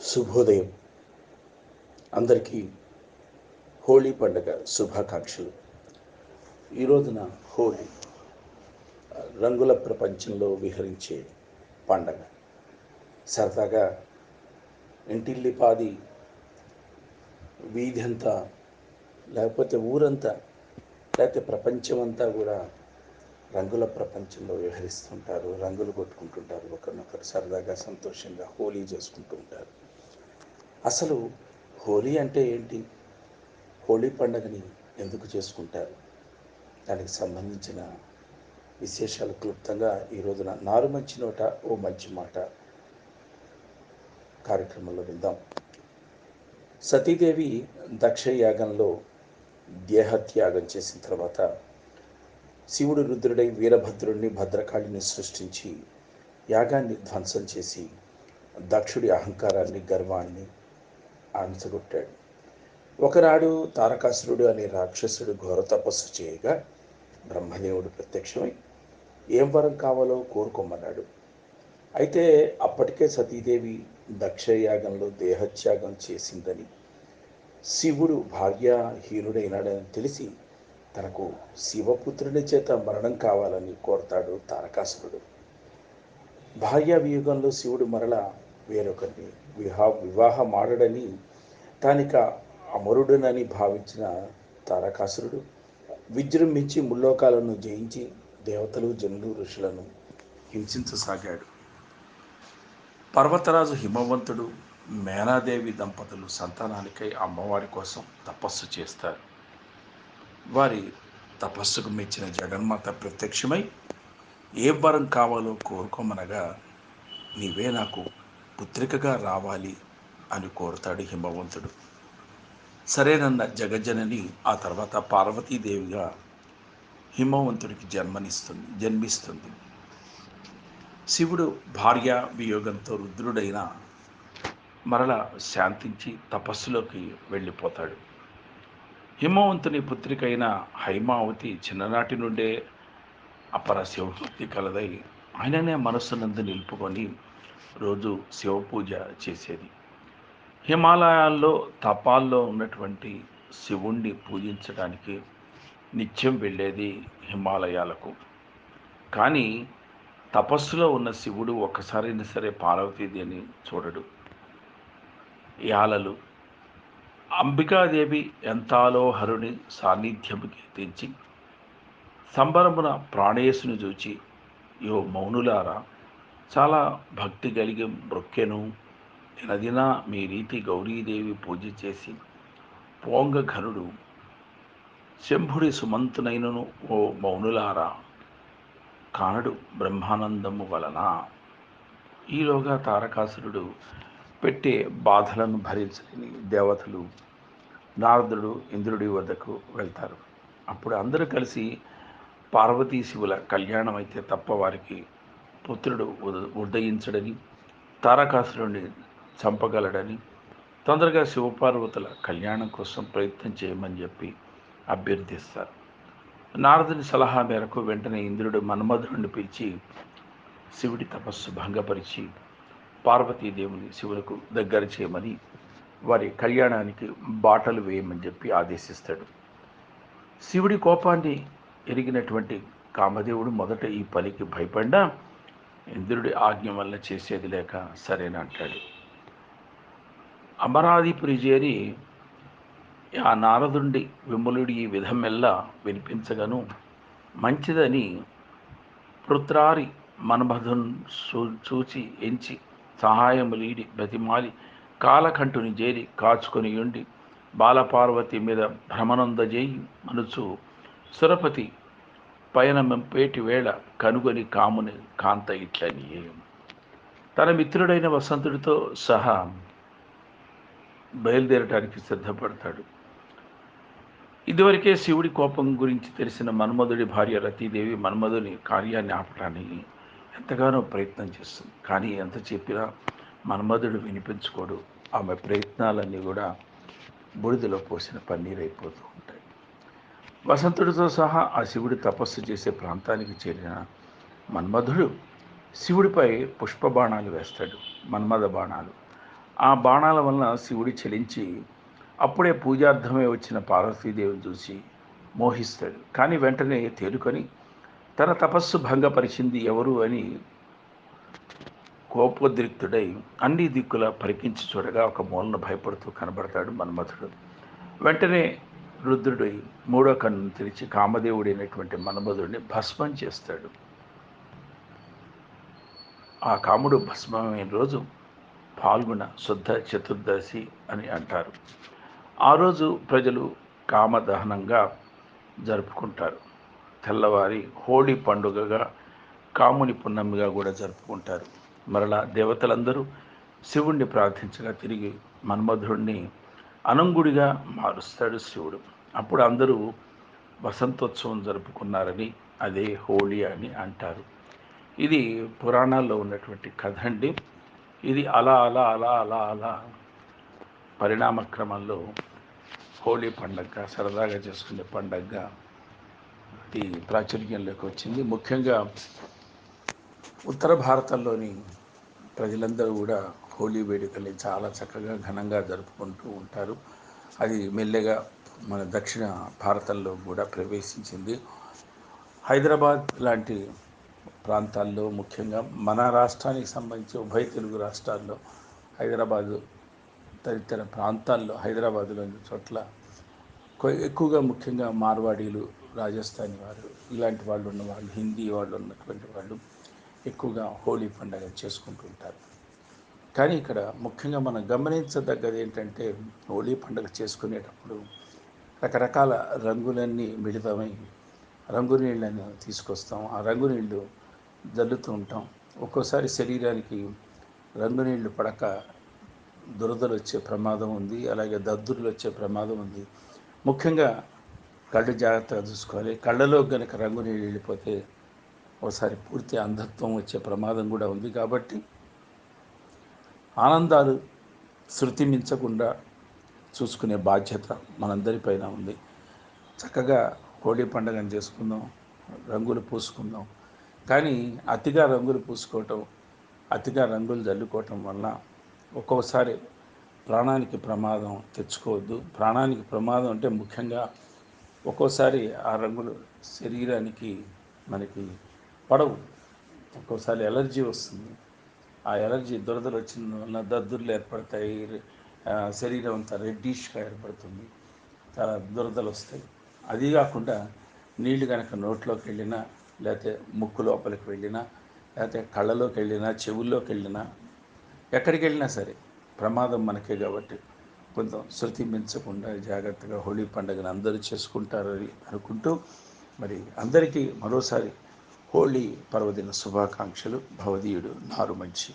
శుభోదయం. అందరికీ హోళీ పండుగ శుభాకాంక్షలు. ఈ రోజున హోళీ రంగుల ప్రపంచంలో విహరించే పండగ. సరదాగా ఇంటిల్లిపాది వీధి అంతా లేకపోతే ఊరంతా లేకపోతే ప్రపంచమంతా కూడా రంగుల ప్రపంచంలో వ్యవహరిస్తుంటారు రంగులు కొట్టుకుంటుంటారు ఒకరినొకరు సరదాగా సంతోషంగా హోలీ చేసుకుంటూ ఉంటారు. అసలు హోలీ అంటే ఏంటి? హోలీ పండుగని ఎందుకు చేసుకుంటారు? దానికి సంబంధించిన విశేషాలు క్లుప్తంగా ఈ రోజున నారు మంచి నోట ఓ మంచి మాట కార్యక్రమంలో విందాం. సతీదేవి దక్ష యాగంలో దేహత్యాగం చేసిన తర్వాత శివుడు రుద్రుడై వీరభద్రుడిని భద్రకాళిని సృష్టించి యాగాన్ని ధ్వంసం చేసి దక్షుడి అహంకారాన్ని గర్వాన్ని అణచగొట్టాడు ఒకనాడు తారకాసురుడు అనే రాక్షసుడు ఘోర తపస్సు చేయగా బ్రహ్మదేవుడు ప్రత్యక్షమై ఏం వరం కావాలో కోరుకోమన్నాడు. అయితే అప్పటికే సతీదేవి దక్షయాగంలో దేహత్యాగం చేసిందని శివుడు భార్యాహీనుడైనాడని తెలిసి తనకు శివపుత్రుని చేత మరణం కావాలని కోరతాడు తారకాసురుడు. భార్య వియుగంలో శివుడు మరల వేరొకరిని విహా వివాహమాడడని తానిక అమరుడునని భావించిన తారకాసురుడు విజృంభించి ముల్లోకాలను జయించి దేవతలు జనులు ఋషులను హింసించసాగాడు. పర్వతరాజు హిమవంతుడు మేనాదేవి దంపతులు సంతానానికై అమ్మవారి కోసం తపస్సు చేస్తారు. వారి తపస్సుకు మెచ్చిన జగన్మాత ప్రత్యక్షమై ఏ వరం కావాలో కోరుకోమనగా నీవే నాకు పుత్రికగా రావాలి అని కోరుతాడు హిమవంతుడు. సరేనన్న జగజ్జనని ఆ తర్వాత పార్వతీదేవిగా హిమవంతుడికి జన్మనిస్తుంది జన్మిస్తుంది. శివుడు భార్య వియోగంతో రుద్రుడైన మరల శాంతించి తపస్సులోకి వెళ్ళిపోతాడు. హిమవంతుని పుత్రికైన హైమావతి చిన్ననాటి నుండే అపర శివభక్తి కలదై ఆయననే మనస్సునందు నిలుపుకొని రోజు శివపూజ చేసేది. హిమాలయాల్లో తపాల్లో ఉన్నటువంటి శివుణ్ణి పూజించడానికి నిత్యం వెళ్ళేది హిమాలయాలకు. కానీ తపస్సులో ఉన్న శివుడు ఒక్కసారైనా సరే పార్వతీదేవిని చూడడు. యాలలు అంబికాదేవి ఎంతాలో హరుని సాన్నిధ్యము కీర్తించి సంబరమున ప్రాణేశుని చూచి యో మౌనులారా చాలా భక్తి కలిగి మృక్కెను దినదిన మీ రీతి గౌరీదేవి పూజ చేసి పోంగఘనుడు శంభుడి సుమంతునైనను ఓ మౌనులారా కానడు బ్రహ్మానందము వలన. ఈలోగా తారకాసురుడు పెట్టే బాధలను భరించలేని దేవతలు నారదుడు ఇంద్రుడి వద్దకు వెళ్తారు. అప్పుడు అందరూ కలిసి పార్వతీ శివుల కళ్యాణం అయితే తప్ప వారికి పుత్రుడు ఉద- ఉదయించడని తారకాసురుడిని చంపగలడని తొందరగా శివపార్వతుల కళ్యాణం కోసం ప్రయత్నం చేయమని చెప్పి అభ్యర్థిస్తారు. నారదుని సలహా మేరకు వెంటనే ఇంద్రుడు మన్మధుడిని పిలిచి శివుడి తపస్సు భంగపరిచి పార్వతీదేవుని శివులకు దగ్గర చేయమని వారి కళ్యాణానికి బాటలు వేయమని చెప్పి ఆదేశిస్తాడు. శివుడి కోపాన్ని ఎరిగినటువంటి కామదేవుడు మొదట ఈ పనికి భయపడ్డా ఇంద్రుడి ఆజ్ఞ వల్ల చేసేది లేక సరేనంటాడు. అమరాధిపురి చేరి ఆ నారదుండి విమలుడి ఈ విధమెల్లా వినిపించగను. మంచిదని పృత్రారి మన్మధున్ సూ చూచి ఎంచి సహాయములీడి బ్రతిమాలి కాలకంఠుని చేరి కాచుకొని ఉండి బాలపార్వతి మీద భ్రమనందజేయి మనుచు సురపతి పయనమెంపేటి వేళ కనుగొని కాముని కాంత ఇట్లని తన మిత్రుడైన వసంతుడితో సహా బయలుదేరటానికి సిద్ధపడతాడు. ఇదివరకే శివుడి కోపం గురించి తెలిసిన మన్మధుడి భార్య రతీదేవి మన్మధుని కార్యాన్ని ఆపడానికి ఎంతగానో ప్రయత్నం చేస్తుంది. కానీ ఎంత చెప్పినా మన్మధుడు వినిపించుకోడు. ఆమె ప్రయత్నాలన్నీ కూడా బూడిదలో పోసిన పన్నీరు అయిపోతూ ఉంటాయి. వసంతుడితో సహా ఆ శివుడు తపస్సు చేసే ప్రాంతానికి చేరిన మన్మధుడు శివుడిపై పుష్పబాణాలు వేస్తాడు. మన్మథ బాణాలు ఆ బాణాల వలన శివుడి చలించి అప్పుడే పూజార్థమే వచ్చిన పార్వతీదేవిని చూసి మోహిస్తాడు. కానీ వెంటనే తేరుకొని తన తపస్సు భంగపరిచింది ఎవరు అని కోపోద్రిక్తుడై అన్ని దిక్కుల పరికించి చూడగా ఒక మూలన భయపడుతూ కనబడతాడు మన్మథుడు. వెంటనే రుద్రుడై మూడో కన్ను తెరిచి కామదేవుడైనటువంటి మన్మధుడిని భస్మం చేస్తాడు. ఆ కాముడు భస్మమైన రోజు పాల్గొన శుద్ధ చతుర్దశి అని అంటారు. ఆ రోజు ప్రజలు కామదహనంగా జరుపుకుంటారు. తెల్లవారి హోళీ పండుగగా కాముని పున్నమిగా కూడా జరుపుకుంటారు. మరలా దేవతలందరూ శివుణ్ణి ప్రార్థించగా తిరిగి మన్మధుడిని అనంగుడిగా మారుస్తాడు శివుడు. అప్పుడు అందరూ వసంతోత్సవం జరుపుకున్నారని అదే హోళీ అని అంటారు. ఇది పురాణాల్లో ఉన్నటువంటి కథ అండి. ఇది అలా అలా అలా అలా అలా పరిణామ క్రమంలో పండగ సరదాగా చేసుకునే పండగగా అది ప్రాచుర్యంలోకి వచ్చింది. ముఖ్యంగా ఉత్తర భారతంలోని ప్రజలందరూ కూడా హోలీ వేడుకల్ని చాలా చక్కగా ఘనంగా జరుపుకుంటూ ఉంటారు. అది మెల్లగా మన దక్షిణ భారతంలో కూడా ప్రవేశించింది. హైదరాబాద్ లాంటి ప్రాంతాల్లో ముఖ్యంగా మన రాష్ట్రానికి సంబంధించి ఉభయ తెలుగు రాష్ట్రాల్లో హైదరాబాదు తదితర ప్రాంతాల్లో హైదరాబాదులోని చోట్ల కొ- ఎక్కువగా ముఖ్యంగా మార్వాడీలు రాజస్థానీ వారు ఇలాంటి వాళ్ళు ఉన్న వాళ్ళు హిందీ వాళ్ళు ఉన్నటువంటి వాళ్ళు ఎక్కువగా హోలీ పండుగ చేసుకుంటూ ఉంటారు. కానీ ఇక్కడ ముఖ్యంగా మనం గమనించదగ్గది ఏంటంటే హోలీ పండుగ చేసుకునేటప్పుడు రకరకాల రంగులన్నీ మిళితమై రంగు నీళ్ళని తీసుకొస్తాం. ఆ రంగు నీళ్ళు జల్లుతూ ఉంటాం. ఒక్కోసారి శరీరానికి రంగు నీళ్ళు పడక దురదలు వచ్చే ప్రమాదం ఉంది. అలాగే దద్దుర్లు వచ్చే ప్రమాదం ఉంది. ముఖ్యంగా కళ్ళు జాగ్రత్తగా చూసుకోవాలి. కళ్ళలో కనుక రంగు నీళ్ళు వెళ్ళిపోతే ఒకసారి పూర్తి అంధత్వం వచ్చే ప్రమాదం కూడా ఉంది. కాబట్టి ఆనందాలు శృతి మించకుండా చూసుకునే బాధ్యత మనందరిపైన ఉంది. చక్కగా హోళీ పండుగను చేసుకుందాం. రంగులు పూసుకుందాం. కానీ అతిగా రంగులు పూసుకోవటం అతిగా రంగులు జల్లుకోవటం వల్ల ఒక్కోసారి ప్రాణానికి ప్రమాదం తెచ్చుకోవద్దు. ప్రాణానికి ప్రమాదం అంటే ముఖ్యంగా ఒక్కోసారి ఆ రంగులు శరీరానికి మనకి పడవు. ఒక్కోసారి ఎలర్జీ వస్తుంది. ఆ ఎలర్జీ దురదలు వచ్చిన వల్ల దద్దుర్లు ఏర్పడతాయి. శరీరం అంతా రెడ్డిష్గా ఏర్పడుతుంది. చాలా దురదలు వస్తాయి. అది కాకుండా నీళ్ళు కనుక నోట్లోకి వెళ్ళినా లేకపోతే ముక్కు లోపలికి వెళ్ళినా లేకపోతే కళ్ళలోకి వెళ్ళినా చెవుల్లోకి వెళ్ళినా ఎక్కడికి వెళ్ళినా సరే ప్రమాదం మనకే కాబట్టి కొంచెం శృతి మించకుండా జాగ్రత్తగా హోళీ పండుగను అందరూ చేసుకుంటారని అనుకుంటూ మరి అందరికీ మరోసారి హోళీ పర్వదిన శుభాకాంక్షలు. భవదీయుడు నారు మంచి